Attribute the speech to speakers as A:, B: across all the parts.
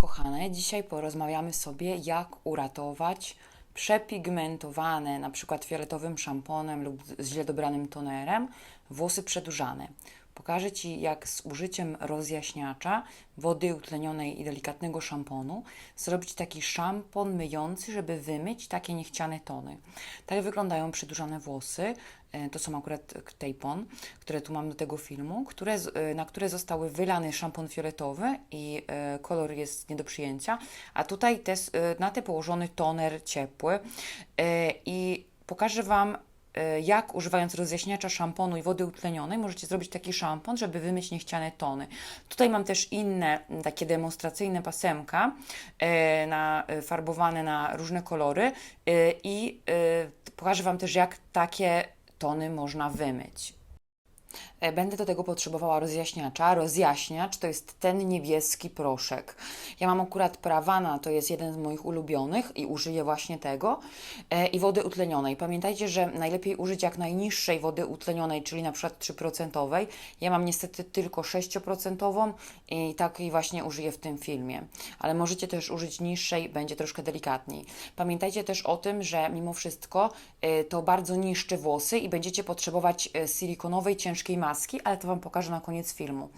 A: Kochane, dzisiaj porozmawiamy sobie, jak uratować przepigmentowane, na przykład fioletowym szamponem lub źle dobranym tonerem, włosy przedłużane. Pokażę Ci, jak z użyciem rozjaśniacza, wody utlenionej i delikatnego szamponu zrobić taki szampon myjący, żeby wymyć takie niechciane tony. Tak wyglądają przedłużane włosy. E, To są akurat tejpon, które tu mam do tego filmu, które, e, na które zostały wylany szampon fioletowy i e, kolor jest nie do przyjęcia, a tutaj te, na te położony toner ciepły i pokażę Wam jak używając rozjaśniacza szamponu i wody utlenionej możecie zrobić taki szampon, żeby wymyć niechciane tony. Tutaj mam też inne takie demonstracyjne pasemka e, na, e, farbowane na różne kolory e, i e, pokażę Wam też jak takie tony można wymyć. E, Będę do tego potrzebowała rozjaśniacza. Rozjaśniacz to jest ten niebieski proszek. Ja mam akurat Pravana, to jest jeden z moich ulubionych i użyję właśnie tego. E, I wody utlenionej. Pamiętajcie, że najlepiej użyć jak najniższej wody utlenionej, czyli na przykład 3%. Ja mam niestety tylko 6% i takiej właśnie użyję w tym filmie. Ale możecie też użyć niższej, będzie troszkę delikatniej. Pamiętajcie też o tym, że mimo wszystko e, to bardzo niszczy włosy i będziecie potrzebować silikonowej, ciężkiej maski, ale to Wam pokażę na koniec filmu.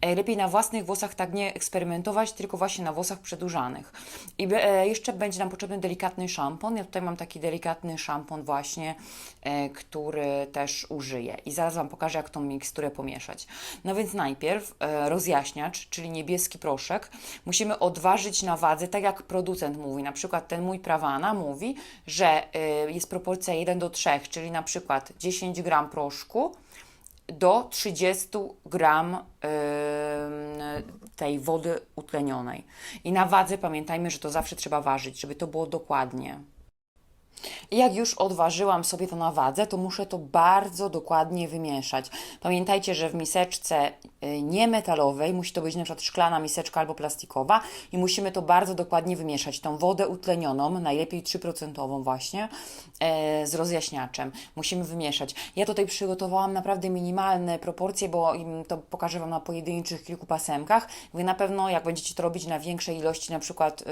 A: E, Lepiej na własnych włosach tak nie eksperymentować, tylko właśnie na włosach przedłużanych. I e, jeszcze będzie nam potrzebny delikatny szampon. Ja tutaj mam taki delikatny szampon właśnie, e, który też użyję. I zaraz Wam pokażę, jak tą miksturę pomieszać. No więc najpierw rozjaśniacz, czyli niebieski proszek, musimy odważyć na wadze, tak jak producent mówi. Na przykład ten mój Pravana mówi, że jest proporcja 1 do 3, czyli na przykład 10 gram proszku do 30 gram tej wody utlenionej. I na wadze pamiętajmy, że to zawsze trzeba ważyć, żeby to było dokładnie. I jak już odważyłam sobie to na wadze, to muszę to bardzo dokładnie wymieszać. Pamiętajcie, że w miseczce y, niemetalowej musi to być na przykład szklana miseczka albo plastikowa i musimy to bardzo dokładnie wymieszać. Tą wodę utlenioną, najlepiej 3% właśnie, e, z rozjaśniaczem. Musimy wymieszać. Ja tutaj przygotowałam naprawdę minimalne proporcje, bo to pokażę Wam na pojedynczych kilku pasemkach. Wy na pewno, jak będziecie to robić na większej ilości na przykład y,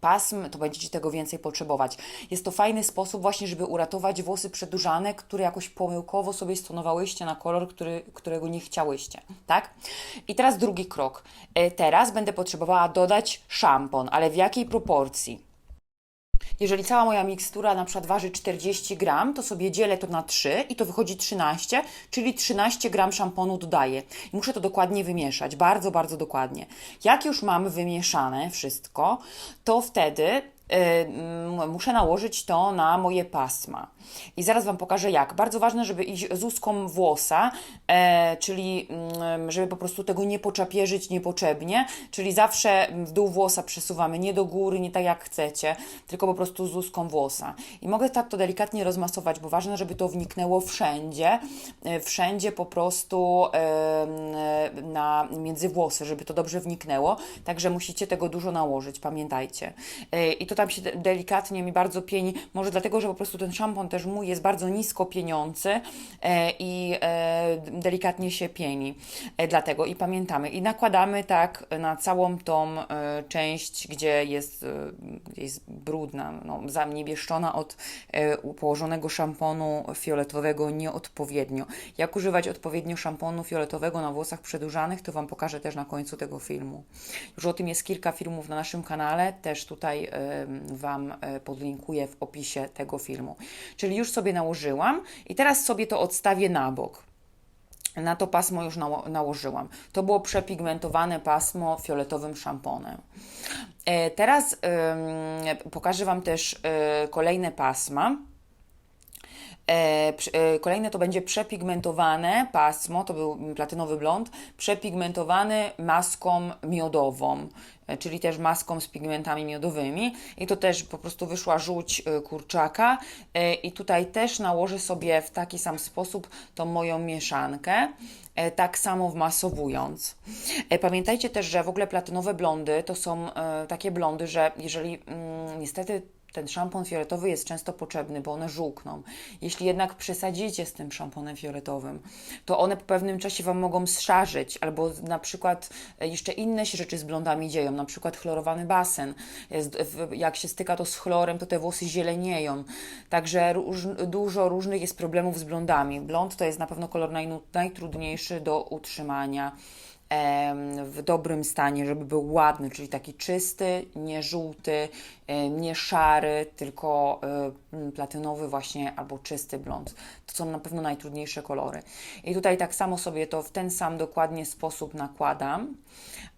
A: pasm, to będziecie tego więcej potrzebować. Jest to fajny sposób właśnie, żeby uratować włosy przedłużane, które jakoś pomyłkowo sobie stonowałyście na kolor, który, którego nie chciałyście, tak? I teraz drugi krok. E, Teraz będę potrzebowała dodać szampon, ale w jakiej proporcji? Jeżeli cała moja mikstura na przykład waży 40 gram, to sobie dzielę to na 3 i to wychodzi 13, czyli 13 gram szamponu dodaję. I muszę to dokładnie wymieszać, bardzo, bardzo dokładnie. Jak już mam wymieszane wszystko, to wtedy muszę nałożyć to na moje pasma. I zaraz Wam pokażę jak. Bardzo ważne, żeby iść z ustką włosa, e, czyli mm, żeby po prostu tego nie poczapierzyć niepotrzebnie, czyli zawsze w dół włosa przesuwamy, nie do góry, nie tak jak chcecie, tylko po prostu z ustką włosa. I mogę tak to delikatnie rozmasować, bo ważne, żeby to wniknęło wszędzie, e, wszędzie po prostu na, między włosy, żeby to dobrze wniknęło, także musicie tego dużo nałożyć, pamiętajcie. E, I to tam się de- delikatnie mi bardzo pieni, może dlatego, że po prostu ten szampon też mój jest bardzo nisko pieniący e, i e, delikatnie się pieni. E, dlatego i pamiętamy. I nakładamy tak na całą tą część, gdzie jest, jest brudna, no, zaniebieżczona od położonego szamponu fioletowego nieodpowiednio. Jak używać odpowiednio szamponu fioletowego na włosach przedłużanych, to Wam pokażę też na końcu tego filmu. Już o tym jest kilka filmów na naszym kanale, też tutaj Wam e, podlinkuję w opisie tego filmu. Czyli już sobie nałożyłam i teraz sobie to odstawię na bok. Na to pasmo już nało- nałożyłam. To było przepigmentowane pasmo fioletowym szamponem. E, Teraz pokażę Wam też e, kolejne pasma. E, e, kolejne to będzie przepigmentowane pasmo, to był platynowy blond, przepigmentowany maską miodową, e, czyli też maską z pigmentami miodowymi. I to też po prostu wyszła żółć kurczaka. I tutaj też nałożę sobie w taki sam sposób tą moją mieszankę tak samo wmasowując. Pamiętajcie też, że w ogóle platynowe blondy to są takie blondy, że jeżeli mm, niestety ten szampon fioletowy jest często potrzebny, bo one żółkną. Jeśli jednak przesadzicie z tym szamponem fioletowym, to one po pewnym czasie Wam mogą zszarzyć, albo na przykład e, jeszcze inne się rzeczy z blondami dzieją, na przykład chlorowany basen. W- jak się styka to z chlorem, to te włosy zielenieją. Także róż, dużo różnych jest problemów z blondami. Blond to jest na pewno kolor najnu, najtrudniejszy do utrzymania w dobrym stanie, żeby był ładny, czyli taki czysty, nie żółty, nie szary, tylko em, platynowy właśnie albo czysty blond. To są na pewno najtrudniejsze kolory. I tutaj tak samo sobie to w ten sam dokładnie sposób nakładam.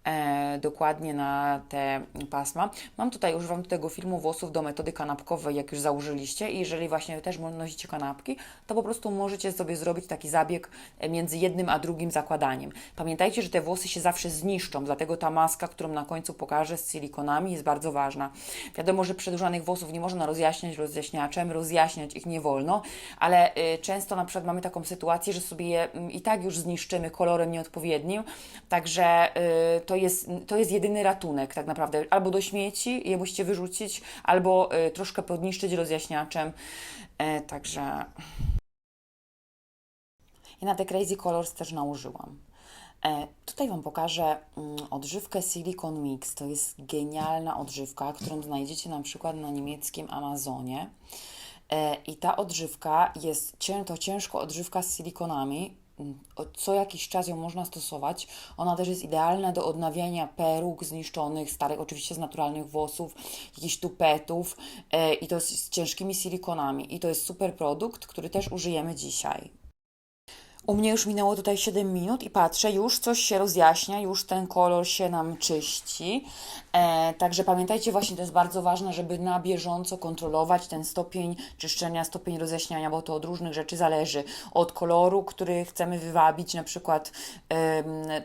A: E, dokładnie na te pasma. Mam tutaj, używam tego filmu włosów do metody kanapkowej, jak już założyliście i jeżeli właśnie też nosicie kanapki, to po prostu możecie sobie zrobić taki zabieg e, między jednym a drugim zakładaniem. Pamiętajcie, że te włosy się zawsze zniszczą, dlatego ta maska, którą na końcu pokażę z silikonami jest bardzo ważna. Wiadomo, że przedłużanych włosów nie można rozjaśniać rozjaśniaczem, rozjaśniać ich nie wolno, ale y, często na przykład mamy taką sytuację, że sobie je mm, i tak już zniszczymy kolorem nieodpowiednim, także y, to, jest, to jest jedyny ratunek tak naprawdę. Albo do śmieci je musicie wyrzucić, albo y, troszkę podniszczyć rozjaśniaczem, E, także... I na te Crazy Colors też nałożyłam. E, tutaj Wam pokażę mm, odżywkę Silicon Mix. To jest genialna odżywka, którą znajdziecie na przykład na niemieckim Amazonie. E, I ta odżywka jest, to ciężko odżywka z silikonami. Mm, Co jakiś czas ją można stosować. Ona też jest idealna do odnawiania peruk zniszczonych, starych, oczywiście z naturalnych włosów, jakichś tupetów e, i to z ciężkimi silikonami. I to jest super produkt, który też użyjemy dzisiaj. U mnie już minęło tutaj 7 minut i patrzę, już coś się rozjaśnia, już ten kolor się nam czyści. E, także pamiętajcie, właśnie to jest bardzo ważne, żeby na bieżąco kontrolować ten stopień czyszczenia, stopień rozjaśniania, bo to od różnych rzeczy zależy. Od koloru, który chcemy wywabić, na przykład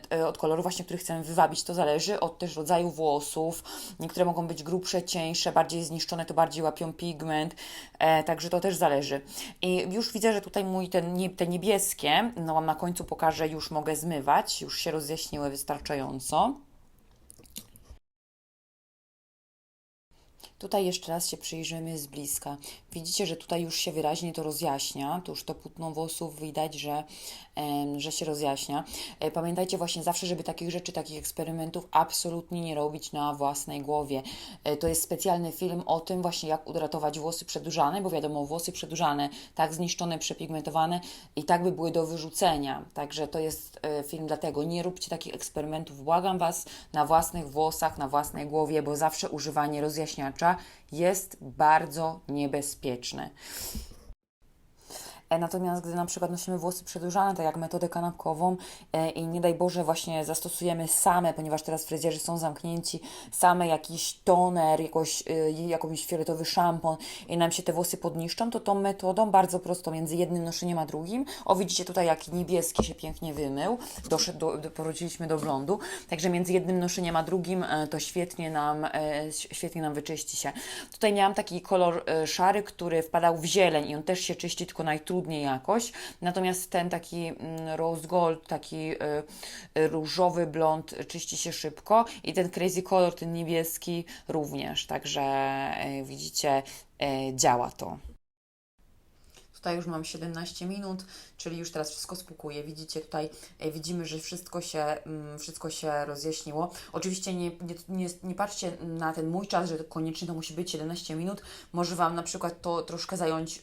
A: e, od koloru właśnie, który chcemy wywabić, to zależy od też rodzaju włosów. Niektóre mogą być grubsze, cieńsze, bardziej zniszczone, to bardziej łapią pigment, e, także to też zależy. I już widzę, że tutaj mój ten, te niebieskie, no Wam na końcu pokażę, już mogę zmywać, już się rozjaśniły wystarczająco. Tutaj jeszcze raz się przyjrzymy z bliska. Widzicie, że tutaj już się wyraźnie to rozjaśnia. Tu już to płótno włosów widać, że, że się rozjaśnia. E, Pamiętajcie właśnie zawsze, żeby takich rzeczy, takich eksperymentów absolutnie nie robić na własnej głowie. E, To jest specjalny film o tym właśnie, jak uratować włosy przedłużane, bo wiadomo, włosy przedłużane, tak zniszczone, przepigmentowane i tak by były do wyrzucenia. Także to jest e, film dlatego. Nie róbcie takich eksperymentów, błagam Was, na własnych włosach, na własnej głowie, bo zawsze używanie rozjaśniacza jest bardzo niebezpieczne. E, Natomiast gdy na przykład nosimy włosy przedłużane, tak jak metodę kanapkową e, i nie daj Boże właśnie zastosujemy same, ponieważ teraz fryzjerzy są zamknięci, same jakiś toner, jakoś, e, jakąś fioletowy szampon i nam się te włosy podniszczą, to tą metodą bardzo prosto między jednym noszeniem a drugim, o widzicie tutaj jak niebieski się pięknie wymył, doszedł do, do, powróciliśmy do blondu, także między jednym noszeniem a drugim e, to świetnie nam, świetnie nam wyczyści się. Tutaj miałam taki kolor szary, który wpadał w zieleń i on też się czyści, tylko najtrudniej jakoś. Natomiast ten taki mm, rose gold, taki e, różowy blond czyści się szybko i ten crazy color, ten niebieski również. Także e, widzicie, e, działa to. Tutaj już mam 17 minut, czyli już teraz wszystko spłukuję. Widzicie tutaj, e, widzimy, że wszystko się, mm, wszystko się rozjaśniło. Oczywiście nie, nie, nie, nie patrzcie na ten mój czas, że koniecznie to musi być 17 minut. Może Wam na przykład to troszkę zająć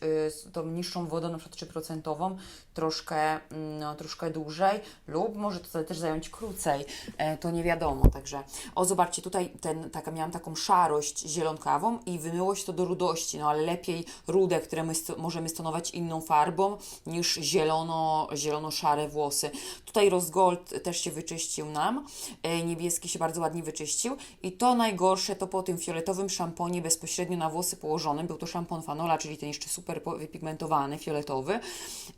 A: y, tą niższą wodą, na przykład 3%, troszkę, mm, no, troszkę dłużej, lub może to też zająć krócej. E, to nie wiadomo, także. O, zobaczcie, tutaj ten, taka, miałam taką szarość zielonkawą i wymyło się to do rudości, no ale lepiej rudę, które my możemy stonować inną farbą niż zielono, zielono-szare włosy. Tutaj Rose Gold też się wyczyścił nam, e, niebieski się bardzo ładnie wyczyścił. I to najgorsze to po tym fioletowym szamponie bezpośrednio na włosy położonym, był to szampon Fanola, czyli ten jeszcze super wypigmentowany, fioletowy. E,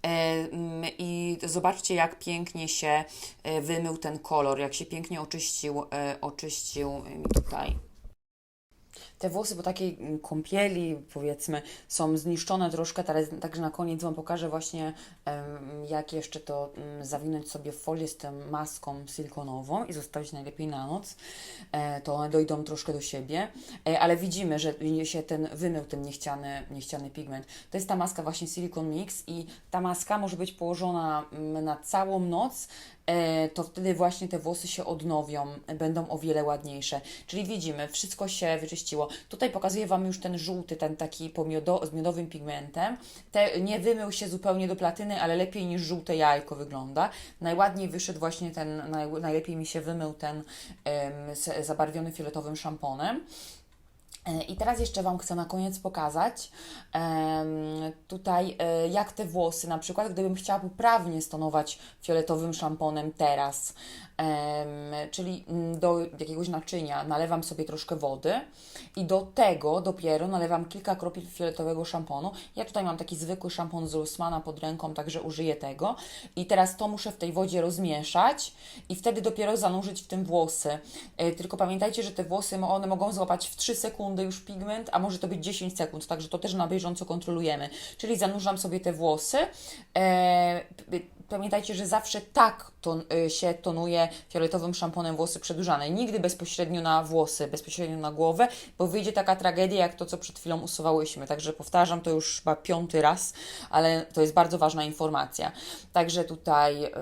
A: mm, i zobaczcie jak pięknie się e, wymył ten kolor, jak się pięknie oczyścił, oczyścił tutaj te włosy po takiej mm, kąpieli, powiedzmy, są zniszczone troszkę, także na koniec Wam pokażę właśnie, jak jeszcze to mm, zawinąć sobie w folię z tą maską silikonową i zostawić najlepiej na noc. E, to one dojdą troszkę do siebie, e, ale widzimy, że się ten wymył ten niechciany, niechciany pigment. To jest ta maska właśnie Silicon Mix i ta maska może być położona mm, na całą noc, e, to wtedy właśnie te włosy się odnowią, będą o wiele ładniejsze. Czyli widzimy, wszystko się wyczyściło. Tutaj pokazuję Wam już ten żółty, ten taki pomiodo, z miodowym pigmentem. Te, nie wymył się zupełnie do platyny, ale lepiej niż żółte jajko wygląda. Najładniej wyszedł właśnie ten, naj, najlepiej mi się wymył ten z- zabarwiony fioletowym szamponem. E, I teraz jeszcze Wam chcę na koniec pokazać tutaj, e, jak te włosy, na przykład gdybym chciała poprawnie stonować fioletowym szamponem teraz, czyli mm, do jakiegoś naczynia nalewam sobie troszkę wody i do tego dopiero nalewam kilka kropel fioletowego szamponu. Ja tutaj mam taki zwykły szampon z Rossmana pod ręką, także użyję tego. I teraz to muszę w tej wodzie rozmieszać i wtedy dopiero zanurzyć w tym włosy. E, Tylko pamiętajcie, że te włosy one mogą złapać w 3 sekundy już pigment, a może to być 10 sekund, także to też na bieżąco kontrolujemy. Czyli zanurzam sobie te włosy. E, Pamiętajcie, że zawsze tak ton, y, się tonuje fioletowym szamponem włosy przedłużane. Nigdy bezpośrednio na włosy, bezpośrednio na głowę, bo wyjdzie taka tragedia jak to, co przed chwilą usuwałyśmy. Także powtarzam to już chyba piąty raz, ale to jest bardzo ważna informacja. Także tutaj.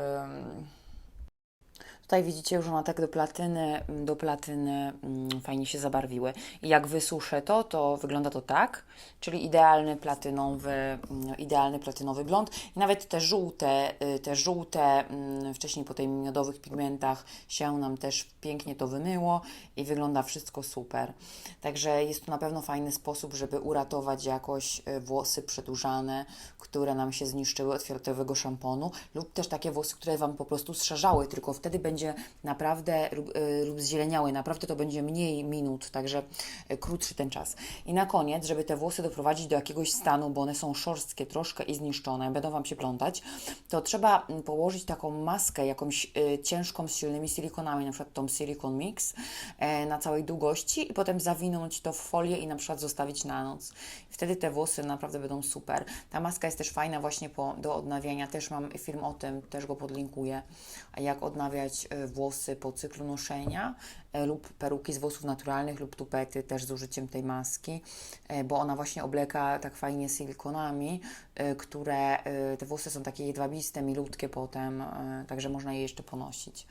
A: Tutaj widzicie, że one tak do platyny, do platyny mm, fajnie się zabarwiły. I jak wysuszę to, to wygląda to tak, czyli idealny platynowy, mm, idealny platynowy blond. I nawet te żółte, y, te żółte, mm, wcześniej po tych miodowych pigmentach się nam też pięknie to wymyło i wygląda wszystko super. Także jest to na pewno fajny sposób, żeby uratować jakoś y, włosy przedłużane, które nam się zniszczyły od fioletowego szamponu lub też takie włosy, które Wam po prostu strzeżały, tylko wtedy będzie naprawdę lub, lub zzieleniały, naprawdę to będzie mniej minut, także y, krótszy ten czas. I na koniec, żeby te włosy doprowadzić do jakiegoś stanu, bo one są szorstkie troszkę i zniszczone, będą Wam się plątać, to trzeba mm, położyć taką maskę jakąś y, ciężką z silnymi silikonami, na przykład tą Silicon Mix e, na całej długości i potem zawinąć to w folię i na przykład zostawić na noc. Wtedy te włosy naprawdę będą super. Ta maska jest też fajna właśnie po, do odnawiania. Też mam film o tym, też go podlinkuję. Jak odnawiać e, włosy po cyklu noszenia e, lub peruki z włosów naturalnych lub tupety też z użyciem tej maski, e, bo ona właśnie obleka tak fajnie silikonami, które te włosy są takie jedwabiste, milutkie potem, także można je jeszcze ponosić.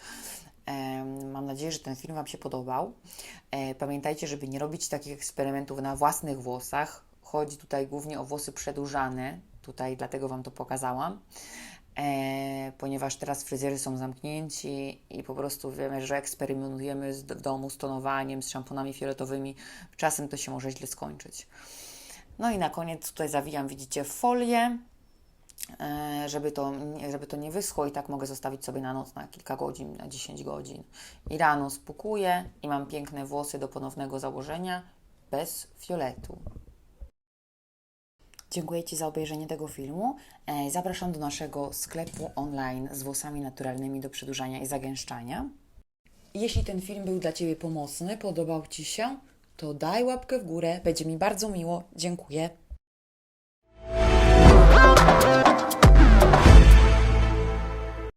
A: Mam nadzieję, że ten film Wam się podobał. Pamiętajcie, żeby nie robić takich eksperymentów na własnych włosach. Chodzi tutaj głównie o włosy przedłużane, tutaj dlatego Wam to pokazałam. E, ponieważ teraz fryzjerzy są zamknięci i po prostu wiemy, że eksperymentujemy z, w domu z tonowaniem, z szamponami fioletowymi. Czasem to się może źle skończyć. No i na koniec tutaj zawijam, widzicie, folię e, żeby to, żeby to nie wyschło i tak mogę zostawić sobie na noc na kilka godzin, na 10 godzin. I rano spukuję i mam piękne włosy do ponownego założenia bez fioletu. Dziękuję Ci za obejrzenie tego filmu. E, Zapraszam do naszego sklepu online z włosami naturalnymi do przedłużania i zagęszczania. Jeśli ten film był dla Ciebie pomocny, podobał Ci się, to daj łapkę w górę, będzie mi bardzo miło. Dziękuję.